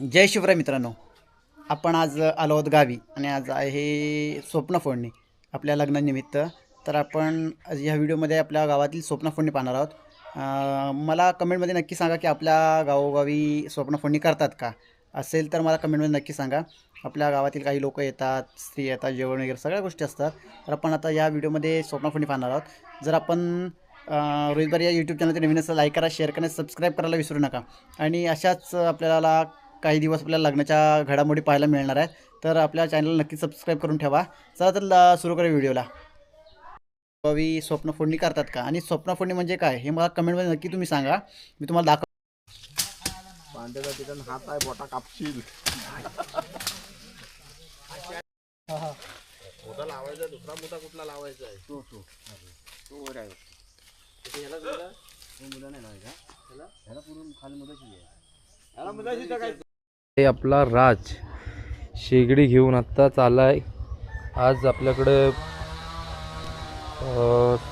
जय शिवराय मित्रांनो. आपण आज आलो आहोत गावी आणि आज आहे स्वप्न फोडणी आपल्या लग्नानिमित्त. तर आपण ह्या व्हिडिओमध्ये आपल्या गावातील स्वप्न फोडणी पाहणार आहोत. मला कमेंटमध्ये नक्की सांगा की आपल्या गावोगावी स्वप्न फोडणी करतात का? असेल तर मला कमेंटमध्ये नक्की सांगा. आपल्या गावातील काही लोक येतात स्त्री येतात जेवण वगैरे सगळ्या गोष्टी असतात. तर आपण आता या व्हिडिओमध्ये स्वप्न फोडणी पाहणार आहोत. जर आपण रोहितबार या यूट्यूब चॅनलचे नवीन असं लाईक करा शेअर करा सबस्क्राईब करायला विसरू नका. आणि अशाच आपल्याला काही दिवस आपल्याला लग्नाच्या घडामोडी पाहायला मिळणार आहेत. तर आपल्या चॅनलला नक्की सबस्क्राईब करून ठेवा. चला तर सुरू करूया व्हिडिओला गावी स्वप्न फोडणी करतात का? आणि स्वप्न फोडणी म्हणजे काय? हे मला कमेंटमध्ये नक्की तुम्ही सांगा. मी तुम्हाला दाखव पांढऱ्याचा ठिकाण हात आहे बोटा कापशील. मोठा लावायचा दुसरा मोठा कुठला लावायचा आहे? तो तो. तो वर आहे. ह्याला मुलं नाही लावायचा. ह्याला? ह्याला पूर्ण खाली मुलाची आहे. ह्याला मुलाची काय हे आपला राज. शेगडी घेऊन आत्ता चालाय आज आपल्याकडं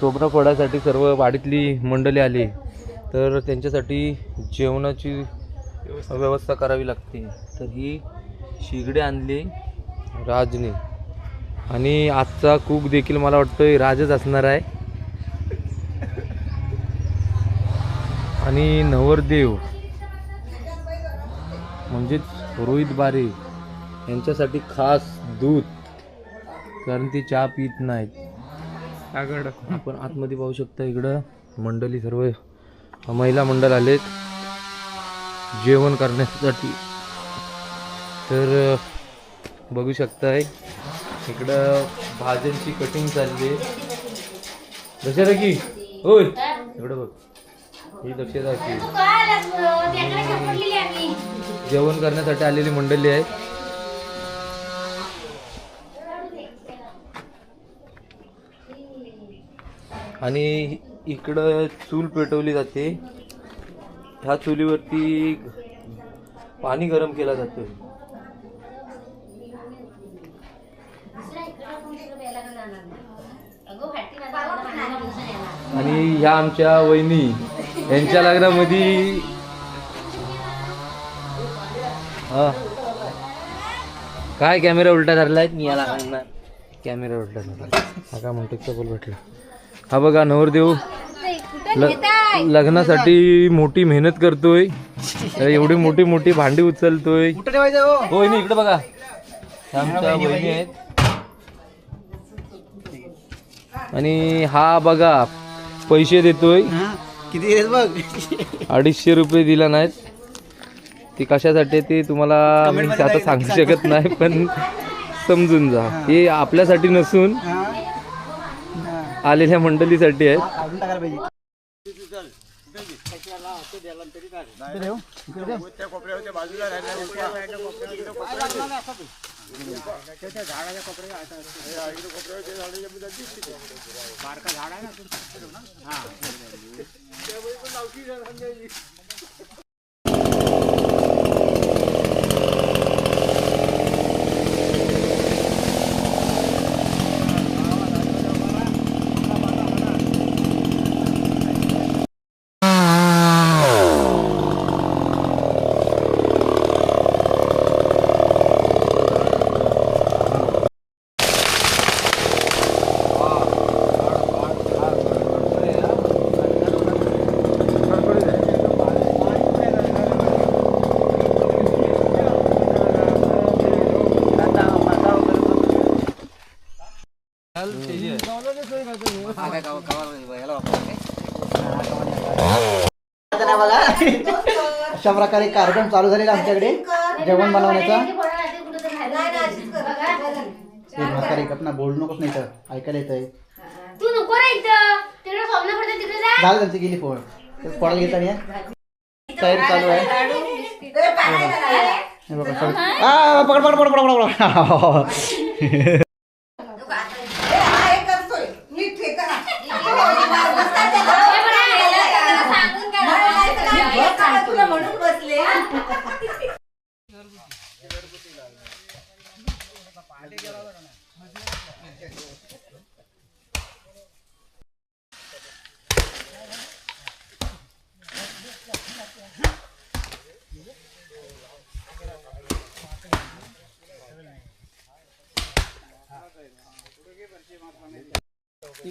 सोबनं फोडायसाठी सर्व वाडीतली मंडळी आली. तर त्यांच्यासाठी जेवणाची व्यवस्था करावी लागते. तर ही शेगडी आणली राजने. आणि आजचा कुक देखील मला वाटतं राजच असणार आहे. आणि नवरदेव. म्हणजेच रोहित बारे यांच्यासाठी खास दूध कारण ते चहा पित नाहीत. आपण आतमध्ये पाहू शकता इकडं मंडळी सर्व महिला मंडळ आलेत. जेवण करण्यासाठी. तर बघू शकताय इकडं भाज्यांची कटिंग चालली आहे. दशरा की? होय. इकडं बघ. ही दक्षता की जेवण करण्यासाठी आलेली मंडळी आहे आणि इकडं चूल पेटवली जाते. ह्या चुलीवरती पाणी गरम केलं जातं. आणि ह्या आमच्या वहिनी यांच्या लग्नामध्ये काय कॅमेरा उलटा धरलाय? मी याला सांगणार. कॅमेरा उलटा धरला हा काय म्हणतो चपल भेटला. हा बघा नवरदेव ल- लग्नासाठी मोठी मेहनत करतोय. एवढी मोठी मोठी भांडी उचलतोय. होय ठेवायचं इकडे बघा. आमच्या बहिणी आहेत. आणि हा बघा पैसे देतोय. किती आहेत बघ? अडीचशे रुपये दिला नाहीत. ती कशासाठी आहे ते तुम्हाला मी आता सांगू शकत नाही पण समजून जा. हे. आपल्यासाठी नसून हां. आलेल्या मंडळीसाठी आहेत काढून टाकायला पाहिजे. इकडे ठेव. इकडे ठेव. त्या कोपऱ्यावर त्या बाजूला आता नाही बघा अशा प्रकारे कार्यक्रम चालू झालेला आमच्याकडे. जेवण बनवण्याचा. ना बोलू नकोस नाही तर. ऐकायला येत आहे झालं त्यांची गेली फोन. फोडायला घेता तयारी चालू आहे. हे बघा पकड पकड पकड पकड पकड.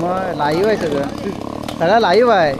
मग लाईव्ह आहे सगळं सगळं लाईव्ह आहे